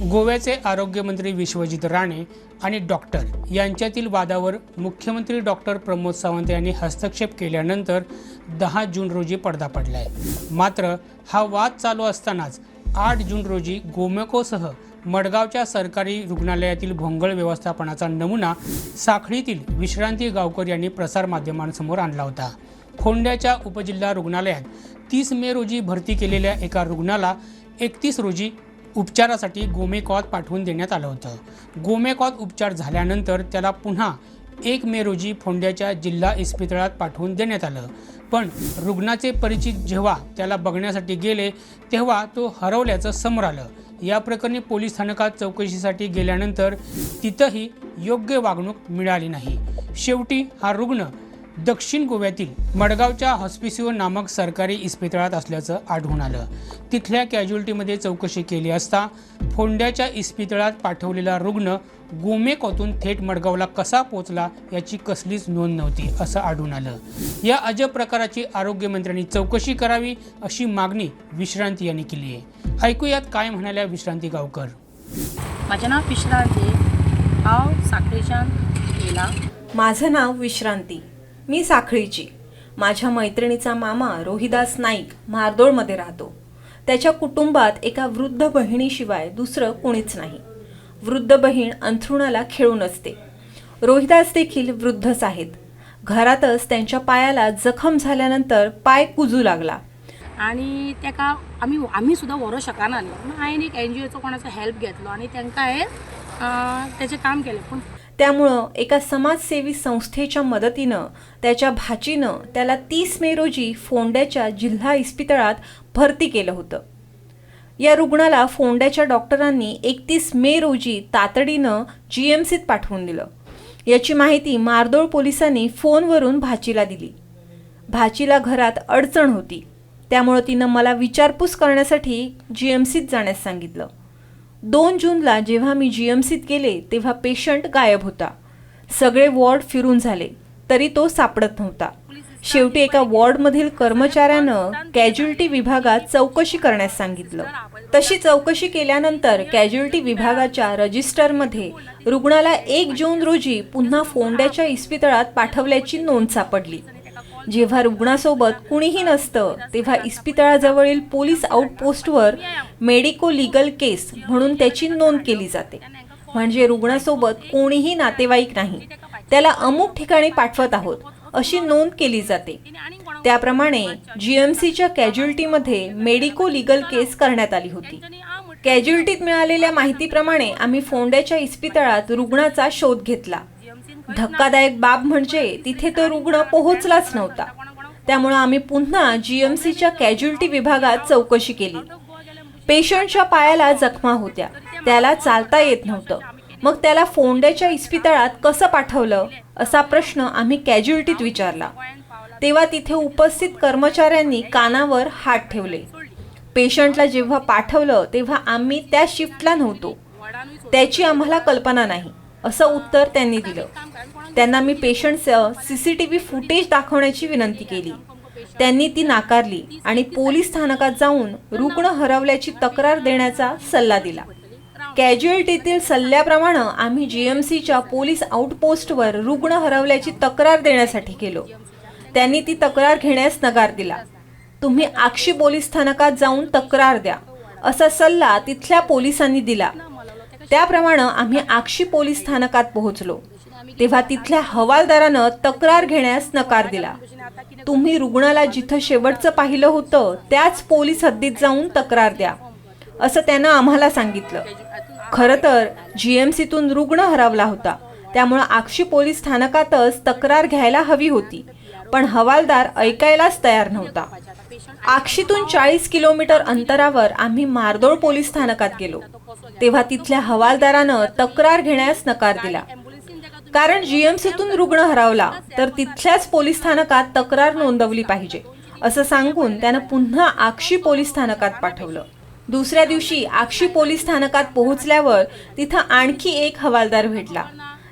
गोव्याचे आरोग्यमंत्री विश्वजित राणे आणि डॉक्टर यांच्यातील वादावर मुख्यमंत्री डॉक्टर प्रमोद सावंत यांनी हस्तक्षेप केल्यानंतर दहा जून रोजी पडदा पडलाय. मात्र हा वाद चालू असतानाच आठ जून रोजी गोमेकोसह मडगावच्या सरकारी रुग्णालयातील भोंगळ व्यवस्थापनाचा नमुना साखळीतील विश्रांती गावकर यांनी प्रसारमाध्यमांसमोर आणला होता. खोंड्याच्या उपजिल्हा रुग्णालयात तीस मे रोजी भरती केलेल्या एका रुग्णाला एकतीस रोजी उपचारासाठी गोमेकॉत पाठवून देण्यात आलं होतं. गोमेकॉत उपचार झाल्यानंतर त्याला पुन्हा एक मे रोजी फोंड्याच्या जिल्हा इस्पितळात पाठवून देण्यात आलं. पण रुग्णाचे परिचित जेव्हा त्याला बघण्यासाठी गेले तेव्हा तो हरवल्याचं समोर आलं. या प्रकरणी पोलीस स्थानकात चौकशीसाठी गेल्यानंतर तिथंही योग्य वागणूक मिळाली नाही. शेवटी हा रुग्ण दक्षिण गोव्यातील मडगावच्या हॉस्पिसिओ नामक सरकारी इस्पितळात असल्याचं आढळून आलं. तिथल्या कॅज्युअल्टीमध्ये चौकशी केली असता फोंड्याच्या इस्पितळात पाठवलेला रुग्ण गोमेकॉतून थेट मडगावला कसा पोचला याची कसलीच नोंद नव्हती असं आढळून आलं. या अजब प्रकाराची आरोग्यमंत्र्यांनी चौकशी करावी अशी मागणी विश्रांती यांनी केली आहे. ऐकूयात काय म्हणाल्या विश्रांती गावकर. माझे नाव विश्रांती. हांव साखळेच्यान येयला माझं नाव विश्रांती. मी साखळीची. माझ्या मैत्रिणीचा मामा रोहिदास नाईक मारदोळमध्ये राहतो. त्याच्या कुटुंबात एका वृद्ध बहिणीशिवाय दुसरं कोणीच नाही. वृद्ध बहीण अंथरुणाला खेळून असते. रोहिदास देखील वृद्धच आहेत. घरातच त्यांच्या पायाला जखम झाल्यानंतर पाय कुजू लागला. आणि तेका आम्ही आमी सुद्दां व्हरों शकनासले मग हांवें एक एन जी ओचो कोणाचो हेल्प घेतलो आणि तांकां हांवें अं, काम केलें. पूण त्यामुळं एका समाजसेवी संस्थेच्या मदतीनं त्याच्या भाचीनं त्याला तीस मे रोजी फोंड्याच्या जिल्हा इस्पितळात भरती केलं होतं. या रुग्णाला फोंड्याच्या डॉक्टरांनी एकतीस मे रोजी तातडीनं जी एम सीत पाठवून दिलं. याची माहिती मारदोळ पोलिसांनी फोनवरून भाचीला दिली. भाचीला घरात अडचण होती. त्यामुळं तिनं मला विचारपूस करण्यासाठी जी एम सीत जाण्यास सांगितलं. दोन जूनला जेव्हा मी जी एम सीत गेले तेव्हा पेशंट गायब होता. सगळे वॉर्ड फिरून झाले तरी तो सापडत नव्हता. शेवटी एका वॉर्डमधील कर्मचाऱ्यानं कॅज्युलिटी विभागात चौकशी करण्यास सांगितलं. तशी चौकशी केल्यानंतर कॅज्युअल्टी विभागाच्या रजिस्टरमध्ये रुग्णाला एक जून रोजी पुन्हा फोंड्याच्या इस्पितळात पाठवल्याची नोंद सापडली. जेव्हा रुग्णासोबत कुणीही नसतं तेव्हा इस्पितळाजवळील पोलीस आउटपोस्टवर मेडिको लिगल केस म्हणून त्याची नोंद केली जाते. म्हणजे रुग्णासोबत कोणीही नातेवाईक नाही. त्याला अमुक ठिकाणी पाठवत आहोत अशी नोंद केली जाते. त्याप्रमाणे जीएमसीच्या कॅज्युअल्टीमध्ये मेडिको लिगल केस करण्यात आली होती. कॅज्युअल्टीत मिळालेल्या माहितीप्रमाणे आम्ही फोंड्याच्या इस्पितळात रुग्णाचा शोध घेतला. धक्कादायक बाब म्हणजे तिथे तो रुग्ण पोहोचलाच नव्हता. त्यामुळे आम्ही पुन्हा जीएमसीच्या कॅज्युअल्टी विभागात चौकशी केली. पेशंटच्या पायाला जखमा होत्या. त्याला चालता येत नव्हतं. मग त्याला फोंड्याच्या इस्पितळात कसं पाठवलं? असा प्रश्न आम्ही कॅज्युअल्टीत विचारला. तेव्हा तिथे उपस्थित कर्मचाऱ्यांनी कानावर हात ठेवले. पेशंटला जेव्हा पाठवलं तेव्हा आम्ही त्या शिफ्टला नव्हतो. त्याची आम्हाला कल्पना नाही असं उत्तर त्यांनी दिलं. त्यांना मी पेशंटचं C C T V footage दाखवण्याची विनंती केली. त्यांनी ती नाकारली आणि पोलीस स्थानकात जाऊन रुग्ण हरवल्याची तक्रार देण्याचा सल्ला दिला. कॅज्युअल्टीतील सल्ल्याप्रमाणे आम्ही जीएमसीच्या पोलीस आउटपोस्टवर रुग्ण हरवल्याची तक्रार देण्यासाठी गेलो. त्यांनी ती तक्रार घेण्यास नकार दिला. तुम्ही आक्षी पोलीस स्थानकात जाऊन तक्रार द्या असा सल्ला तिथल्या पोलिसांनी दिला. त्याप्रमाणे आम्ही आक्षी पोलीस स्थानकात पोहोचलो. तेव्हा तिथल्या हवालदारानं तक्रार घेण्यास नकार दिला. तुम्ही रुग्णाला जिथं शेवटचं पाहिलं होतं त्याच पोलीस हद्दीत जाऊन तक्रार द्या असं त्यानं आम्हाला सांगितलं. खरं तर जी एम सीतून रुग्ण हरवला होता. त्यामुळं आक्षी पोलीस स्थानकातच तक्रार घ्यायला हवी होती पण हवालदार ऐकायलाच तयार नव्हता. आक्षीतून चाळीस किलोमीटर अंतरावर आम्ही मारदोळ पोलीस स्थानकात गेलो. तेव्हा तिथल्या हवालदारानं तक्रार घेण्यास नकार दिला. कारण जीएमसीतून रुग्ण हरवला तर तिथल्याच पोलीस स्थानकात तक्रार नोंदवली पाहिजे असं सांगून त्यानं पुन्हा आक्षी पोलीस स्थानकात पाठवलं. दुसऱ्या दिवशी आक्षी पोलीस स्थानकात पोहोचल्यावर तिथं आणखी एक हवालदार भेटला.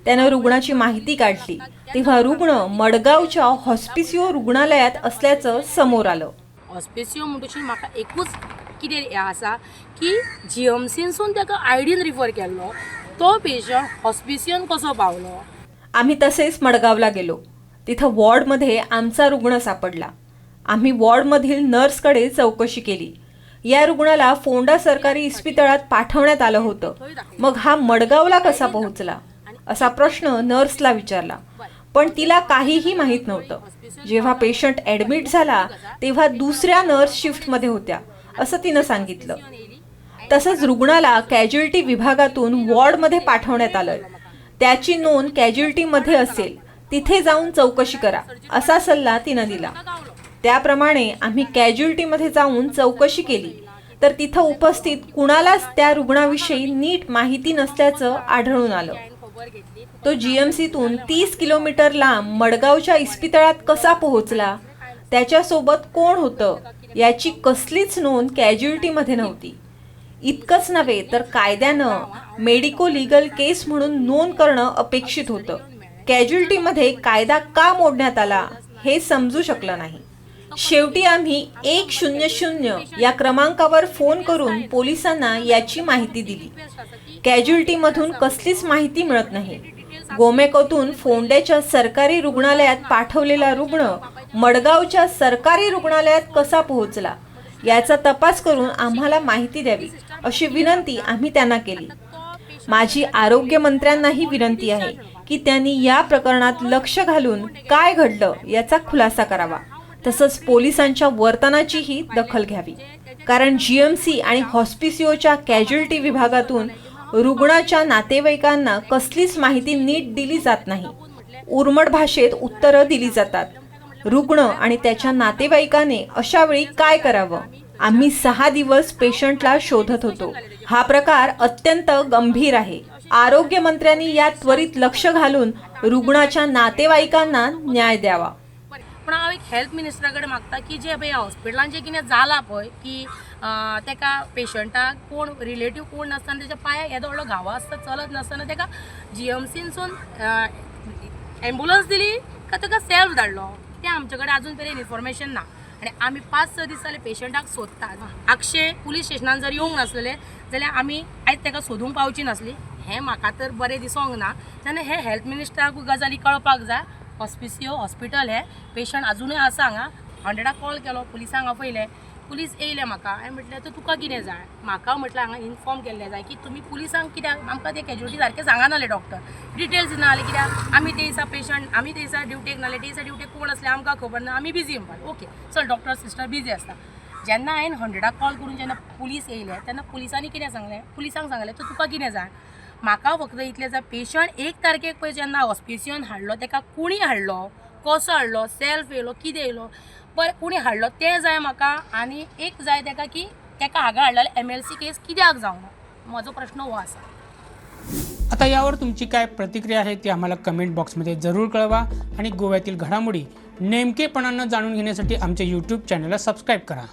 त्यानं रुग्णाची माहिती काढली. तेव्हा रुग्ण मडगावच्या हॉस्पिसिओ रुग्णालयात असल्याचं समोर आलं. हॉस्पिसिओ म्हणटची म्हाका एकूच कितें हें आसा की जी एम सीनसून ताका आयडीन रिफर केल्लो तो पेशंट हॉस्पिसियन कसो पावलो आम्ही तसेच मडगावला गेलो. तिथं वॉर्डमध्ये आमचा रुग्ण सापडला. आम्ही वॉर्डमधील नर्सकडे चौकशी केली. या रुग्णाला फोंडा सरकारी इस्पितळात पाठवण्यात आलं होतं. मग हा मडगावला कसा पोहोचला? असा प्रश्न नर्सला विचारला. पण तिला काहीही माहीत नव्हतं. जेव्हा पेशंट ॲडमिट झाला तेव्हा दुसऱ्या नर्स शिफ्टमध्ये होत्या असं तिनं सांगितलं. तसंच रुग्णाला कॅज्युअल्टी विभागातून वॉर्डमध्ये पाठवण्यात आलंय. त्याची नोंद कॅज्युअल्टीमध्ये असेल तिथे जाऊन चौकशी करा असा सल्ला तिनं दिला. त्याप्रमाणे आम्ही कॅज्युअल्टीमध्ये जाऊन चौकशी केली. तर तिथं उपस्थित कुणालाच त्या रुग्णाविषयी नीट माहिती नसल्याचं आढळून आलं. तो जीएमसीतून तीस किलोमीटर लांब मडगावच्या इस्पितळात कसा पोहोचला? त्याच्यासोबत कोण होतं? याची कसलीच नोंद कॅज्युअल्टीमध्ये नव्हती. इतकंच नव्हे तर कायद्यानं मेडिको लिगल केस म्हणून नोंद करणं अपेक्षित होतं. कॅज्युअल्टीमध्ये कायदा का मोडण्यात आला हे समजू शकलं नाही. शेवटी आम्ही एक शून्य शून्य या क्रमांकावर फोन करून पोलिसांना याची माहिती दिली. कॅज्युअल्टीमधून कसलीच माहिती मिळत नाही. गोमेकोतून फोंड्याच्या सरकारी रुग्णालयात पाठवलेला रुग्ण मडगावच्या सरकारी रुग्णालयात कसा पोहोचला याचा तपास करून आम्हाला माहिती द्यावी. अशी विनंती आम्ही त्यांना केली. माझी आरोग्यमंत्र्यांनाही विनंती आहे की त्यांनी या प्रकरणात लक्ष घालून काय घडलं याचा खुलासा करावा. तसंच पोलिसांच्या वर्तनाचीही दखल घ्यावी. कारण जीएमसी आणि हॉस्पिसिओच्या कॅज्युअल्टी विभागातून रुग्णाच्या नातेवाईकांना कसलीच माहिती नीट दिली जात नाही. उर्मट भाषेत उत्तरं दिली जातात. रुग्ण आणि त्याच्या नातेवाईकाने अशा वेळी काय करावं? आम्ही सहा दिवस पेशंटला शोधत होतो. हा प्रकार अत्यंत गंभीर आहे. आरोग्य मंत्र्यांनी यात त्वरित लक्ष घालून रुग्णाच्या नातेवाईकांना न्याय द्यावा. पूण हांव एक हेल्थ मिनिस्टरा कडेन मागता की जे पळय हॉस्पिटलान जे कितें जाला पळय की अं, तेका पेशंटाक कोण रिलेटीव कोण नासतना तेच्या पांयाक येदो व्हडलो घावो आसता चलत नासतना तेका जी एम सीनसून एम्बुलन्स दिली का तेका सेल्फ धाडलो. तें आमचे कडेन अजून तरी इन्फॉर्मेशन ना आनी आमी पांच स दीस जाले पेशंटाक सोदतात आक्षे पुलीस स्टेशनान जर येवंक नासलेले जाल्यार आमी आयज तेका सोदूंक पावची नासली हें म्हाका तर बरें दिसोंक ना. तेन्ना हे हेल्थ मिनिस्टराक गजाली कळपाक जाय हॉस्पिसियो हॉस्पिटल हे. पेशंट अजूनय आसा हांगा हंड्रेडाक कॉल केलो पुलिसांक आपयले पुलीस येयले म्हाका हांवें म्हटलें तर तुका कितें जाय? म्हाका म्हटलें हांगा इन्फॉर्म केल्लें जाय की तुमी पुलिसांक कित्याक? आमकां ते कॅज्युलिटी सारकें सांगनासले डॉक्टर डिटेल्स ना जाले कित्याक? आमी ते दिसा पेशंट आमी ते दिसा ड्युटेक नासले ते दिसा ड्युटेक कोण आसले आमकां खबर ना. आमी बिजी म्हणपाक ओके चल डॉक्टर सिस्टर बिजी आसता जेन्ना हांवें हंड्रेडाक कॉल करून जेन्ना पुलीस येयले तेन्ना पुलिसांनी कितें सांगलें? पुलिसांक सांगलें तर तुका कितें जाय? म्हाका फक्त इतलें जाय पेशंट एक तारखेक पळय जेन्ना हॉस्पिसियन हाडलो तेका कोणी हाडलो? कसो हाडलो? सेल्फ येयलो कितें येयलो? पर कुणी हाडलो तें जाय म्हाका आनी एक जाय तेका की तेका हांगा हाडलेले एम एल सी केस कित्याक जावं म्हजो प्रश्न हो आसा. आता यावर तुमची काय प्रतिक्रिया आहे ती आम्हाला कमेंट बॉक्समध्ये जरूर कळवा आणि गोव्यातील घडामोडी नेमकेपणानं जाणून घेण्यासाठी आमच्या यूट्यूब चॅनलला सबस्क्राईब करा.